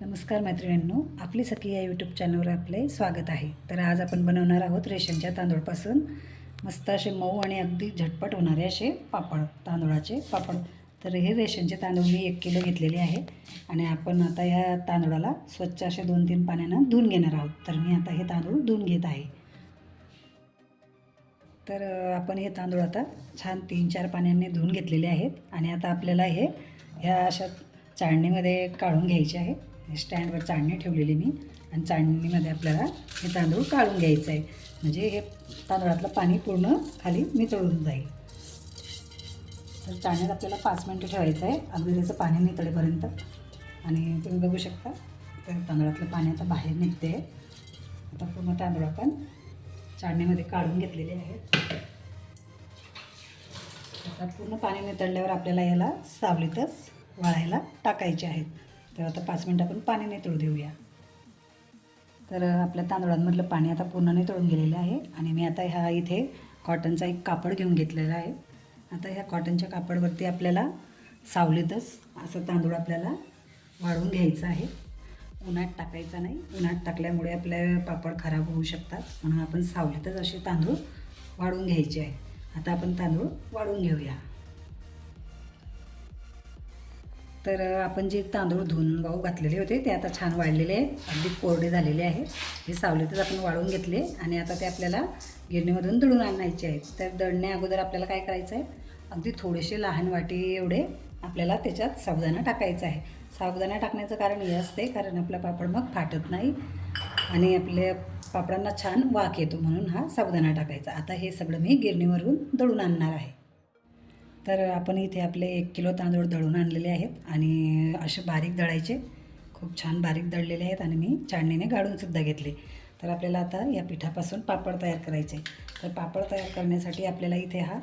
नमस्कार मैत्रिणींनो आपली सखी या यूट्यूब चॅनलवर आपले स्वागत आहे. तर आज आपण बनवणार आहोत रेशनच्या तांदूळपासून. मस्त असे मऊ आणि अगदी झटपट होणारे असे पापड तांदूळाचे पापड. तर हे रेशनचे तांदूळ मी एक किलो घेतलेले आहे. आणि आपण आता या तांदूळाला स्वच्छ असे दोन तीन पाण्यानं धुवून घेणार आहोत. तर मी आता हे तांदूळ धुवून घेत आहे. तर आपण हे तांदूळ आता छान तीन चार पाण्याने धुवून घेतलेले आहेत. आणि आता आपल्याला हे ह्या अशा चाळणीमध्ये काढून घ्यायचे आहे. हे स्टँडवर चाळणी ठेवलेली मी. आणि चाळणीमध्ये आपल्याला हे तांदूळ काढून घ्यायचं आहे. म्हणजे हे तांदळातलं पाणी पूर्ण खाली नितळून जाईल. तर चाळणीत आपल्याला पाच मिनटं ठेवायचं आहे. अगदी त्याचं पाणी नितळेपर्यंत. आणि तुम्ही बघू शकता तर तांदळातलं पाणी आता बाहेर निघते आता पूर्ण तांदूळ आपण चाळणीमध्ये काढून घेतलेले आहेत. आता पूर्ण पाणी नितळल्यावर आपल्याला याला सावलीतच वाळायला टाकायचे आहेत. तर आता पाच मिनटं आपण पाणी नितळू देऊया. तर आपल्या तांदूळांमधलं पाणी आता पूर्ण नितळून गेलेलं आहे आणि मी आता ह्या इथे कॉटनचा एक कापड घेऊन घेतलेला आहे. आता ह्या कॉटनच्या कापडवरती आपल्याला सावलीतच असं तांदूळ आपल्याला वाळवून घ्यायचं आहे. उन्हात टाकायचा नाही. उन्हात टाकल्यामुळे आपले पापड खराब होऊ शकतात. म्हणून आपण सावलीतच असे तांदूळ वाळवून घ्यायचे आहे. आता आपण तांदूळ वाळवून घेऊया. तर आपण जे तांदूळ धुवून वाहू घातलेले होते ते आता छान वाळलेले आहेत. अगदी कोरडे झालेले आहे हे सावलीतच आपण वाळवून घेतले आणि आता ते आपल्याला गिरणीमधून दळून आणायचे आहेत. तर दळण्या अगोदर आपल्याला काय करायचं आहे? अगदी थोडेसे लहान वाटी एवढे आपल्याला त्याच्यात साबुदाणा टाकायचा आहे. साबुदाणा टाकण्याचं कारण हे असते कारण आपला पापड मग फाटत नाही आणि आपल्या पापडांना छान वाक येतो म्हणून हा साबुदाणा टाकायचा. आता हे सगळं मी गिरणीवरून दळून आणणार आहे. तर आपण इथे आपले एक किलो तांदूळ दळून आणलेले आहेत आणि असे बारीक दळायचे. खूप छान बारीक दळलेले आहेत आणि मी चाळणीने गाळूनसुद्धा घेतले. तर आपल्याला आता या पिठापासून पापड तयार करायचे. तर पापड तयार करण्यासाठी आपल्याला इथे हा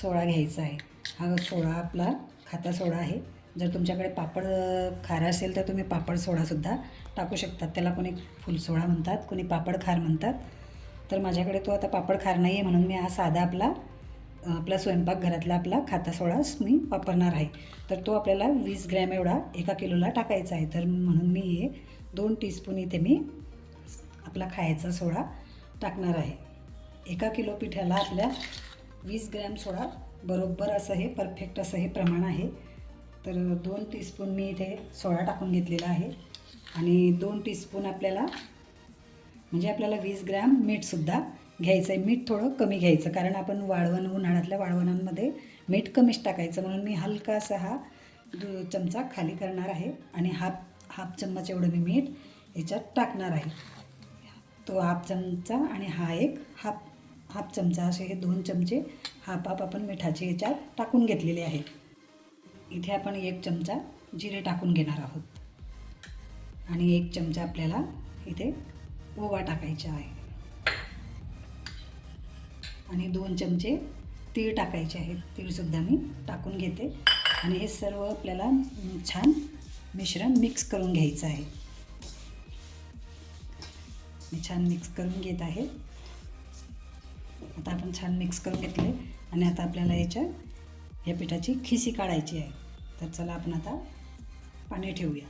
सोळा घ्यायचा आहे. हा सोळा आपला खाता सोडा आहे. जर तुमच्याकडे पापड खार खारा असेल तर तुम्ही पापड सोडासुद्धा टाकू शकतात. त्याला कोणी फुलसोळा म्हणतात कोणी पापड खार म्हणतात. तर माझ्याकडे तो आता पापड खार नाही आहे म्हणून मी हा साधा आपला आपला स्वयंपाकघरातला आपला खाता सोडाच मी वापरणार आहे. तर तो आपल्याला वीस ग्रॅम एवढा एका किलोला टाकायचा आहे. तर म्हणून मी हे दोन टीस्पून इथे मी आपला खायचा सोडा टाकणार आहे. एका किलो पिठाला आपल्या वीस ग्रॅम सोडा बरोबर असं हे परफेक्ट असं हे प्रमाण आहे. तर दोन टीस्पून मी इथे सोडा टाकून घेतलेला आहे. आणि दोन टीस्पून आपल्याला म्हणजे आपल्याला वीस ग्रॅम मीठसुद्धा घ्यायचं आहे मीठ थोडं कमी घ्यायचं. कारण आपण वाळवण उन्हाळ्यातल्या वाळवणांमध्ये मीठ कमीच टाकायचं. म्हणून मी हलकासा हा दु चमचा खाली करणार आहे. आणि हाफ हाफ चम्मच एवढं मी मीठ याच्यात टाकणार आहे. तो हाफ चमचा आणि हा एक हाफ हाफ चमचा असे हे दोन चमचे हाफ हाफ आपण मिठाचे याच्यात टाकून घेतलेले आहे. इथे आपण एक चमचा जिरे टाकून घेणार आहोत. आणि एक चमचा आपल्याला इथे ओवा टाकायचा आहे. आणि दोन चमचे तीळ टाकायचे आहेत तीळसुद्धा मी टाकून घेते. आणि हे सर्व आपल्याला छान मिश्रण मिक्स करून घ्यायचं आहे. मी छान मिक्स करून घेत आहे. आता आपण छान मिक्स करून घेतले. आणि आता आपल्याला याच्या या पिठाची खिसी काढायची आहे. तर चला आपण आता पाणी ठेवूया.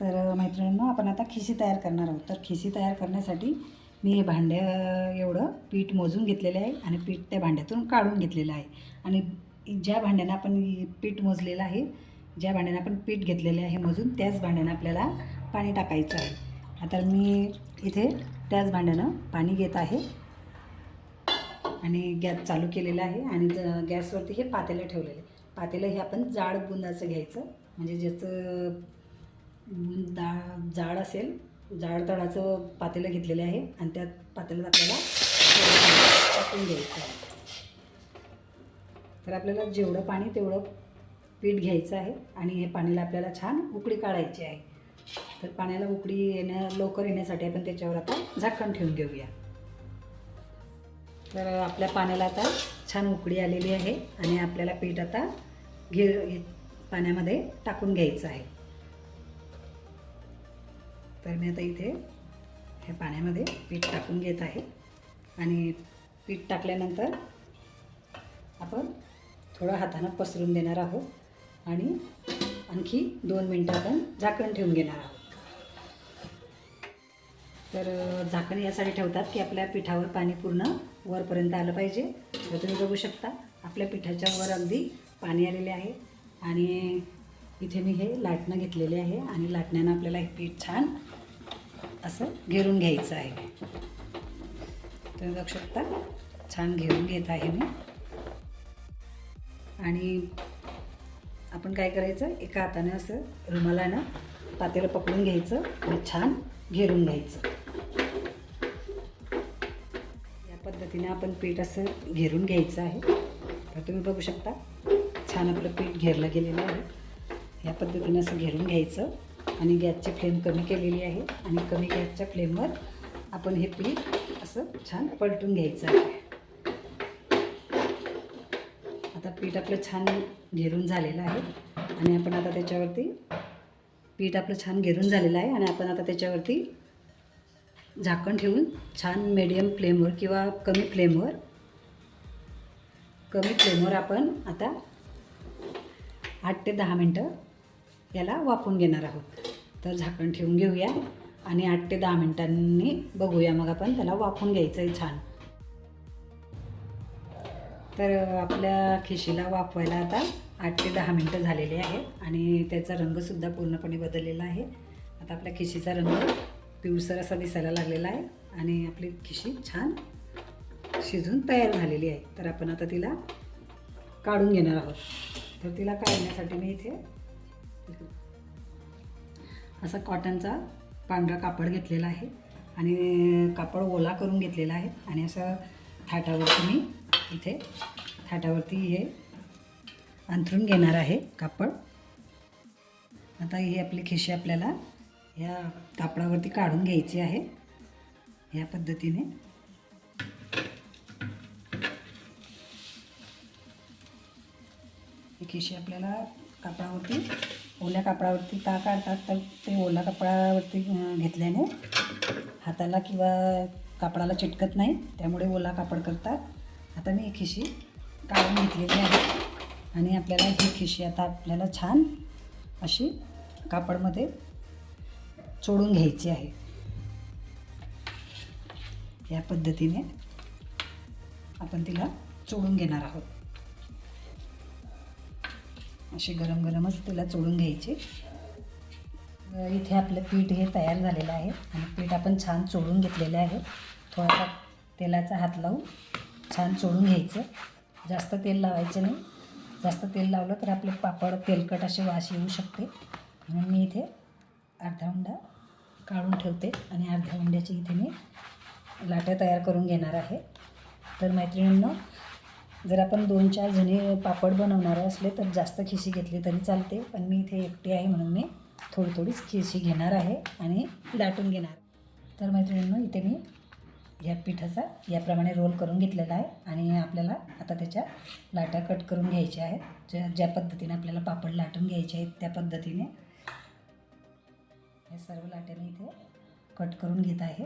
तर मैत्रिणींनो आपण आता खिसी तयार करणार आहोत. तर खिसी तयार करण्यासाठी मी हे भांड्या एवढं पीठ मोजून घेतलेलं आहे आणि पीठ त्या भांड्यातून काढून घेतलेलं आहे. आणि ज्या भांड्यानं आपण पीठ मोजलेलं आहे ज्या भांड्यानं आपण पीठ घेतलेलं आहे मोजून त्याच भांड्यानं आपल्याला पाणी टाकायचं आहे. आता मी इथे त्याच भांड्यानं पाणी घेत आहे. आणि गॅस चालू केलेला आहे आणि ज- गॅसवरती हे पातेलं ठेवलेलं आहे. पातेलं हे आपण जाड बुंदाचं घ्यायचं. म्हणजे ज्याचं बुंदा जाड असेल जाड तळाचं पातेलं घेतलेलं आहे आणि त्या पातेल्यात आपल्याला टाकून घ्यायचं आहे. तर आपल्याला जेवढं पाणी तेवढं पीठ घ्यायचं आहे आणि हे पाण्याला आपल्याला छान उकळी काढायची आहे. तर पाण्याला उकळी येण्या लवकर येण्यासाठी आपण त्याच्यावर आता झाकण ठेवून घेऊया. तर आपल्या पाण्याला आता छान उकळी आलेली आहे आणि आपल्याला पीठ आता घे पाण्यामध्ये टाकून घ्यायचं आहे. तर मी आता इथे हे पाण्यामध्ये पीठ टाकून घेत आहे. आणि पीठ टाकल्यानंतर आपण थोडं हातानं पसरून देणार आहोत. आणि आणखी दोन मिनटं आपण झाकण ठेवून घेणार आहोत. तर झाकण यासाठी ठेवतात की आपल्या पिठावर पाणी पूर्ण वरपर्यंत आलं पाहिजे. तर तुम्ही बघू शकता आपल्या पिठाच्या वर अगदी पाणी आलेले आहे. आणि इथे मी हे लाटणं घेतलेले आहे. आणि लाटण्यानं आपल्याला हे पीठ छान असं घेरून घ्यायचं आहे. तुम्ही बघू शकता छान घेरून घेत आहे मी. आणि आपण काय करायचं एका हाताने असं रुमालानं पातेलं पकडून घ्यायचं आणि छान घेरून घ्यायचं. या पद्धतीने आपण पीठ असं घेरून घ्यायचं आहे. तर तुम्ही बघू शकता छान आपलं पीठ घेरलं गेलेलं आहे. या पद्धतीने असं घेरून घ्यायचं. आणि गॅसची फ्लेम कमी केलेली आहे. आणि कमी गॅसच्या फ्लेमवर आपण हे पीठ असं छान पलटून घ्यायचं आहे. आता पीठ आपलं छान घेरून झालेलं आहे. आणि आपण आता त्याच्यावरती पीठ आपलं छान घेरून झालेलं आहे. आणि आपण आता त्याच्यावरती झाकण ठेवून छान मीडियम फ्लेमवर किंवा कमी फ्लेमवर कमी फ्लेमवर आपण आता आठ ते दहा मिनटं याला वापून घेणार आहोत. तर झाकण ठेवून घेऊया आणि आठ ते दहा मिनटांनी बघूया मग आपण त्याला वाफून घ्यायचं आहे छान. तर आपल्या खिशीला वाफवायला आता आठ ते दहा मिनटं झालेली आहेत आणि त्याचा रंगसुद्धा पूर्णपणे बदललेला आहे. आता आपल्या खिशीचा रंग पिवसर असा दिसायला लागलेला आहे आणि आपली खिशी छान शिजून तयार झालेली आहे. तर आपण आता तिला काढून घेणार आहोत. तर तिला काढण्यासाठी मी इथे असा कॉटनचा पांढरा कापड घेतलेला आहे आणि कापड ओला करून घेतलेला आहे आणि असं थाटावरती मी इथे थाटावरती हे अंथरून घेणार आहे कापड. आता ही आपली खिशी आपल्याला या कापडावरती काढून घ्यायची आहे. या पद्धतीने. ही खिशी आपल्याला कापडावरती ओल्या कापडावरती का काढतात तर ते ओला कापडावरती घेतल्याने हाताला किंवा कापडाला चिटकत नाही त्यामुळे ओला कापड करतात. आता मी ही खिशी काढून घेतलेली आहे आणि आपल्याला ही खिशी आता आपल्याला छान अशी कापडमध्ये चोडून घ्यायची आहे. या पद्धतीने आपण तिला चोडून घेणार आहोत. अशी गरम गरमच तिला चोडून घ्यायची. इथे आपलं पीठ हे तयार झालेलं आहे आणि पीठ आपण छान चोडून घेतलेलं आहे. थोडासा तेलाचा हात लावून छान चोडून घ्यायचं. जास्त तेल लावायचं नाही. जास्त तेल लावलं तर आपले पापड तेलकट असे वास येऊ शकते. म्हणून मी इथे अर्धा हुंडा काढून ठेवते आणि अर्ध्या हुंड्याची इथे मी लाट्या तयार करून घेणार आहे. तर मैत्रिणींना जर आपण दोन चार जणी पापड बनवणारे असले तर जास्त खिशी घेतली तरी चालते पण मी इथे एकटी आहे म्हणून मी थोडी थोडीच खिशी घेणार आहे आणि लाटून घेणार. तर मैत्रिणींनो इथे मी या पिठाचा याप्रमाणे रोल करून घेतलेला आहे आणि आपल्याला आता त्याच्या लाट्या कट करून घ्यायच्या आहेत. ज्या ज्या पद्धतीने आपल्याला पापड लाटून घ्यायचे आहेत त्या पद्धतीने हे सर्व लाट्या मी इथे कट करून घेत आहे.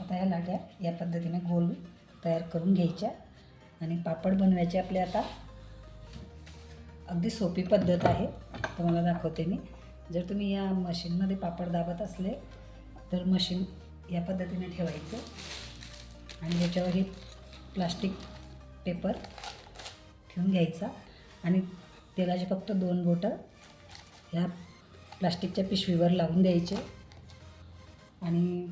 आता ह्या लाट्या या पद्धतीने गोल तयार करून घ्यायच्या. आणि पापड बनवायचे आपले आता. अगदी सोपी पद्धत आहे. तुम्हाला दाखवते मी. जर तुम्ही या मशीनमध्ये पापड दाबत असले तर मशीन या पद्धतीने ठेवायचं. आणि त्याच्यावर हे प्लास्टिक पेपर ठेवून घ्यायचा. आणि तेलाचे फक्त दोन बोटं ह्या प्लास्टिकच्या पिशवीवर लावून द्यायचे. आणि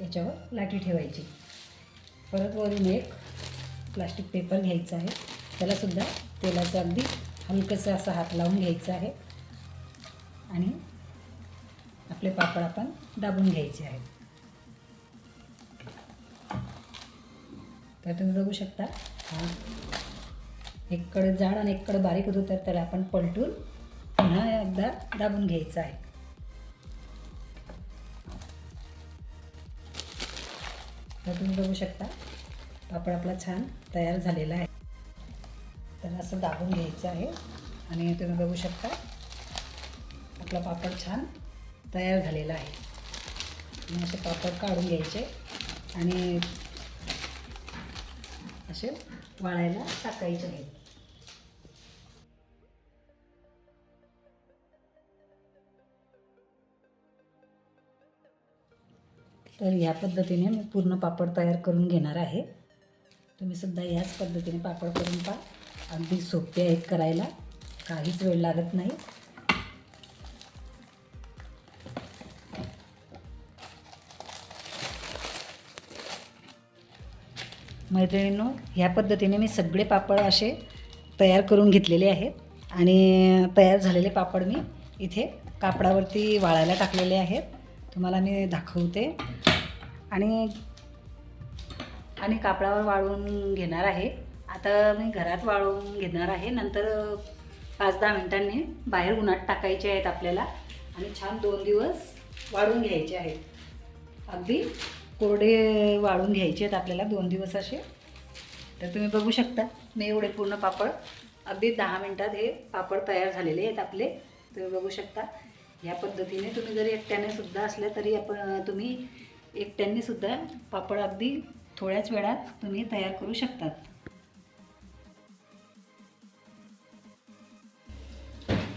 याच्यावर लाटी ठेवायची. परत वरून एक प्लास्टिक पेपर घ्यायचा आहे. त्यालासुद्धा तेलाचं अगदी हलकंसं असा हात लावून घ्यायचा आहे. आणि आपले पापड आपण दाबून घ्यायचे आहेत. तर तुम्ही बघू शकता हा एककडे जाड आणि एककडे बारीक होतो तर त्याला आपण पलटून पुन्हा एकदा दाबून घ्यायचं आहे. तर तुम्ही बघू शकता पापड आपला छान तयार झालेला आहे. तर असं दाबून घ्यायचं आहे. आणि तुम्ही बघू शकता आपला पापड छान तयार झालेला आहे. असे पापड काढून घ्यायचे आणि असे वाळायला टाकायचे आहेत. तर या पद्धतीने मी पूर्ण पापड तयार करून घेणार आहे. तुम्ही सुद्धा याच पद्धतीने पापड करून पहा. अगदी सोपे आहेत करायला. काहीच वेळ लागत नाही. मैत्रिणींनो ह्या पद्धतीने मी सगळे पापड असे तयार करून घेतलेले आहेत. आणि तयार झालेले पापड मी इथे कापडावरती वाळायला टाकलेले आहेत. तुम्हाला मी दाखवते. आणि आणि कापडावर वाळून घेणार आहे. आता मी घरात वाळवून घेणार आहे. नंतर पाच दहा मिनटांनी बाहेर उन्हात टाकायचे आहेत आपल्याला आणि छान दोन दिवस वाळून घ्यायचे आहेत. अगदी कोरडे वाळून घ्यायचे आहेत आपल्याला दोन दिवस असे. तर तुम्ही बघू शकता मी एवढे पूर्ण पापड अगदी दहा मिनटात हे पापड तयार झालेले आहेत आपले. तुम्ही बघू शकता या पद्धतीने तुम्ही जरी एकट्याने सुद्धा असल्या तरी आपण तुम्ही एकट्याने सुद्धा पापड अगदी थोड्याच वेळात तुम्ही तयार करू शकतात.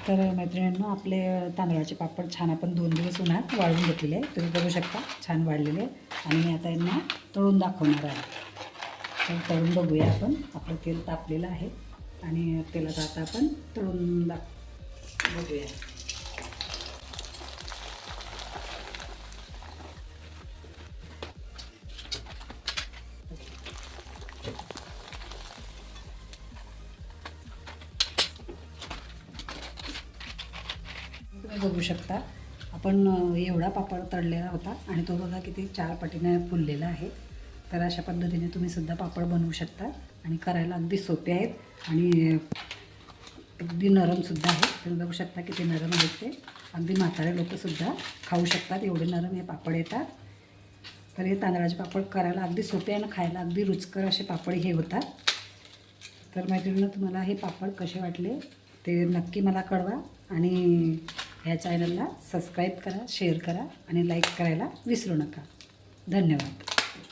तर मैत्रिणींनो आपले तांदळाचे पापड छान आपण दोन दिवस उन्हात वाळून घेतलेले आहे तुम्ही बघू शकता छान वाढलेले आहे. आणि मी आता यांना तळून दाखवणार आहे. तर तळून बघूया आपण. आपलं तेल तापलेलं आहे. आणि तेलात आता आपण तळून दाख बघूया. बघू शकता. आपण एवढा पापड तळलेला होता आणि तो बघा किती चार पटीने फुललेला आहे. तर अशा पद्धतीने तुम्ही सुद्धा पापड बनवू शकता आणि करायला अगदी सोपे आहेत आणि अगदी नरमसुद्धा आहेत तुम्ही बघू शकता किती नरम आहेत ते. अगदी म्हातारे लोकंसुद्धा खाऊ शकतात. एवढे नरम हे पापड येतात. तर हे तांदळाचे पापड करायला अगदी सोपे आणि खायला अगदी रुचकर असे पापड हे होतात. तर मैत्रिणीनं तुम्हाला हे पापड कसे वाटले ते नक्की मला कळवा आणि ह्या चॅनलला सबस्क्राईब करा शेअर करा आणि लाईक करायला विसरू नका. धन्यवाद.